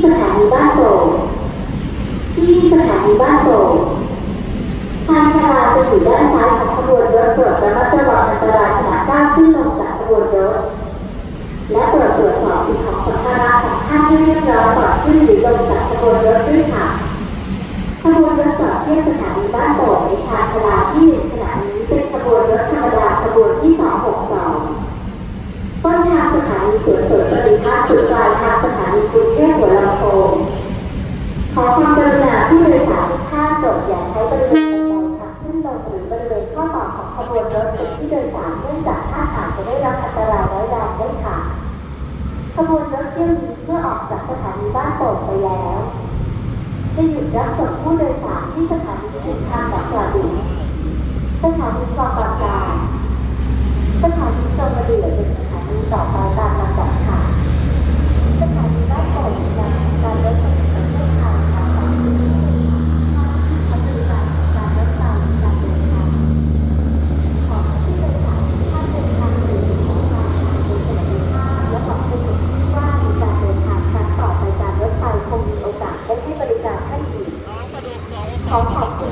ที่สถานีบ้านโป่งที่สถานีบ้านโป่งทางชาลาจะอยู่ด้านซ้ายของขบวนรถโปรดระมัดระวังอันตรายขณะก้าวขึ้นลงจากขบวนรถ และตรวจตรวจสอบสิ่งของสัมภาระของท่านให้เรียบร้อยก่อนขึ้นหรือลงจากขบวนรถด้วยค่ะขบวนรถจอดเทียบสถานีบ้านโป่งในชานชาลาที่หนึ่งขณะนี้เป็นขบวนรถธรรมดาขบวนที่262ต้นทางสถานีสวนสวนบริพัตรจุดปลายทาง บริเวณข้อต่อของขบวนรถเป็นที่โดยสารเนื่องจากท่าทางจะได้รับอันตรายร้ายแรงได้ค่ะ ขบวนรถเที่ยวนี้เมื่อออกจากสถานีบ้านโป่งไปแล้วจะหยุดรับส่งผู้โดยสารที่สถานีสุทางหนองกระดิ่งสถานีคลองบ 好อบคุ